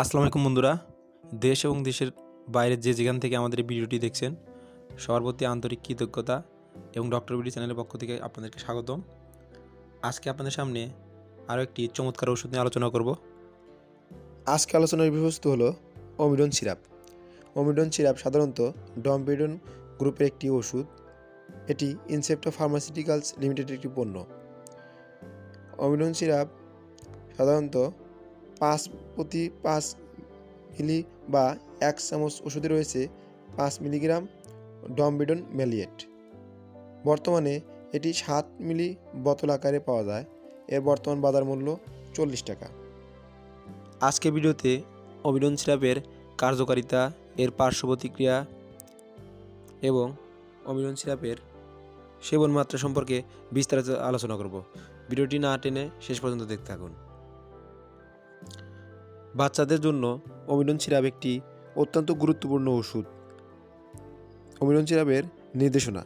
আসসালামু আলাইকুম বন্ধুরা। দেশ এবং দেশের বাইরে যে যেখান থেকে আমাদের এই ভিডিওটি দেখছেন, সবার প্রতি আন্তরিক কৃতজ্ঞতা এবং ডক্টর বিডি চ্যানেলের পক্ষ থেকে আপনাদেরকে স্বাগতম। আজকে আপনাদের সামনে আরও একটি চমৎকার ওষুধ নিয়ে আলোচনা করব। আজকে আলোচনার বিষয়বস্তু হলো অমিডন সিরাপ অমিডন সিরাপ সাধারণত ডমপেডন গ্রুপের একটি ওষুধ। এটি ইনসেপ্টো ফার্মাসিউটিক্যালস লিমিটেডের একটি পণ্য। অমিডন সিরাপ সাধারণত পাঁচ প্রতি পাঁচ মিলি বা এক চামচ ওষুধে রয়েছে পাঁচ মিলিগ্রাম ডমবিডন ম্যালিয়েট বর্তমানে এটি সাত মিলি বোতল আকারে পাওয়া যায়। এর বর্তমান বাজার মূল্য চল্লিশ টাকা। আজকে ভিডিওতে অবিডন সিরাপের কার্যকারিতা, এর পার্শ্ব প্রতিক্রিয়া এবং অমিডন সিরাপের সেবন মাত্রা সম্পর্কে বিস্তারিত আলোচনা করব। ভিডিওটি না টেনে শেষ পর্যন্ত দেখতে থাকুন। বাচ্চাদের জন্য অমিডন সিরাপ একটি অত্যন্ত গুরুত্বপূর্ণ ওষুধ। অমিডন সিরাপের নির্দেশনা।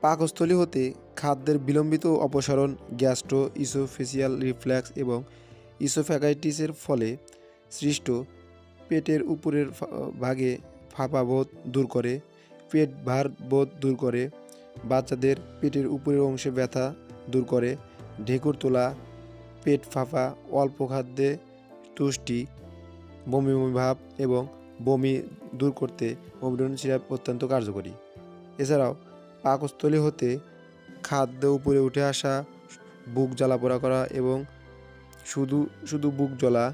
পাকস্থলী হতে খাদ্যের বিলম্বিত অপসারণ গ্যাস্ট্রো ইসোফেসিয়াল রিফ্ল্যাক্স এবং ইসোফ্যাগাইটিসের ফলে সৃষ্ট পেটের উপরের ভাগে ফাঁপা বোধ দূর করে, পেট ভার বোধ দূর করে, বাচ্চাদের পেটের উপরের অংশে ব্যথা দূর করে, ঢেকুর তোলা, পেট ফাঁপা, অল্প খাদ্যে তুষ্টি, বমি বমি ভাব এবং বমি দূর করতে অমিডন সিরাপ অত্যন্ত কার্যকরী। এছাড়াও, পাকস্থলী হতে খাদ্য উপরে উঠে আসা বুক জ্বালাপোড়া করা এবং শুধু শুধু বুক জ্বলা,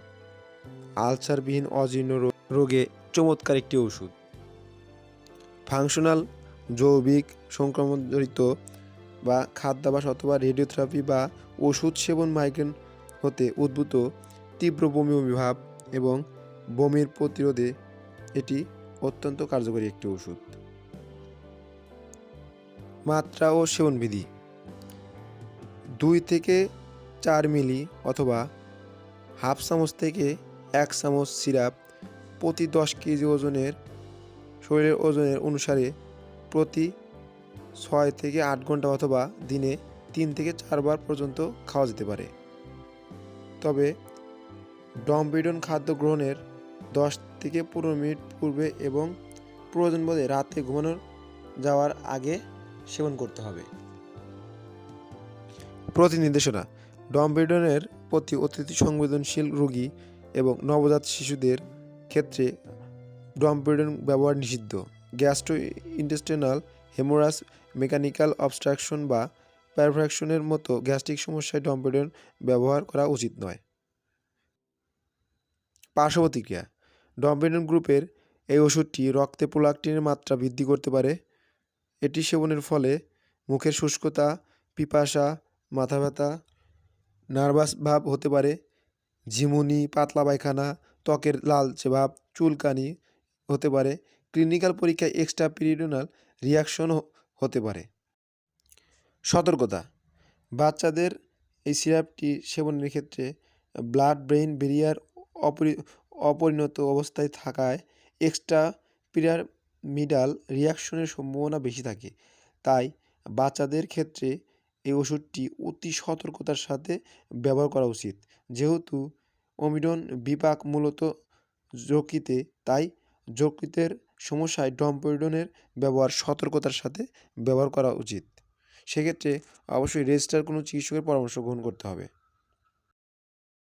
আলসারবিহীন অজীর্ণ রোগে চমৎকার একটি ওষুধ ফাংশনাল জৈবিক সংক্রমণজনিত বা খাদ্যাভাস অথবা রেডিওথেরাপি বা ওষুধ সেবন মাইগ্রেন হতে উদ্ভূত তীব্র বমি বমি ভাব এবং বমির প্রতিরোধে এটি অত্যন্ত কার্যকরী একটি ওষুধ। মাত্রা ও সেবনবিধি। দুই থেকে চার মিলি অথবা হাফ চামচ থেকে এক চামচ সিরাপ প্রতি দশ কেজি ওজনের শরীরের ওজনের অনুসারে প্রতি ছয় থেকে আট ঘণ্টা অথবা দিনে তিন থেকে চারবার পর্যন্ত খাওয়া যেতে পারে। তবে ডমবিডন খাদ্য গ্রহণের দশ থেকে পনেরো মিনিট পূর্বে এবং প্রয়োজন বোধে রাতে ঘুমানোর যাওয়ার আগে সেবন করতে হবে। প্রতি নির্দেশনা ডমবিডনের প্রতি অতিথি সংবেদনশীল রোগী এবং নবজাত শিশুদের ক্ষেত্রে ডমপিডন ব্যবহার নিষিদ্ধ। Gastrointestinal haemorrhage mechanical obstruction বা প্যারফ্রাকশনের মতো গ্যাস্ট্রিক সমস্যায় ডমপিডন ব্যবহার করা উচিত নয়। পার্শ্ব প্রতিক্রিয়া ডমপিডন গ্রুপের এই ওষুধটি রক্তে প্রোলাক্টিনের মাত্রা বৃদ্ধি করতে পারে। এটি সেবনের ফলে মুখের শুষ্কতা, পিপাসা, মাথা ব্যথা, নার্ভাস ভাব হতে পারে। ঝিমুনি, পাতলা পায়খানা, ত্বকের লালচে ভাব, চুলকানি হতে পারে। ক্লিনিক্যাল পরীক্ষায় এক্সট্রা পিরিয়ডাল রিয়াকশন হতে পারে। সতর্কতা। বাচ্চাদের এই সিরাপটি সেবনের ক্ষেত্রে ব্লাড, ব্রেইন বেরিয়ার অপরি, অপরিণত অবস্থায় থাকায় এক্সট্রা পিরামিডাল রিয়াকশনের সম্ভাবনা বেশি থাকে। তাই বাচ্চাদের ক্ষেত্রে এই ওষুধটি অতি সতর্কতার সাথে ব্যবহার করা উচিত। যেহেতু অমিডন বিপাক মূলত যকৃতে, তাই যকৃতের সমস্যায় ডম্পোডনের ব্যবহার সতর্কতার সাথে ব্যবহার করা উচিত। সেক্ষেত্রে অবশ্যই রেজিস্টার কোনো চিকিৎসকের পরামর্শ গ্রহণ করতে হবে।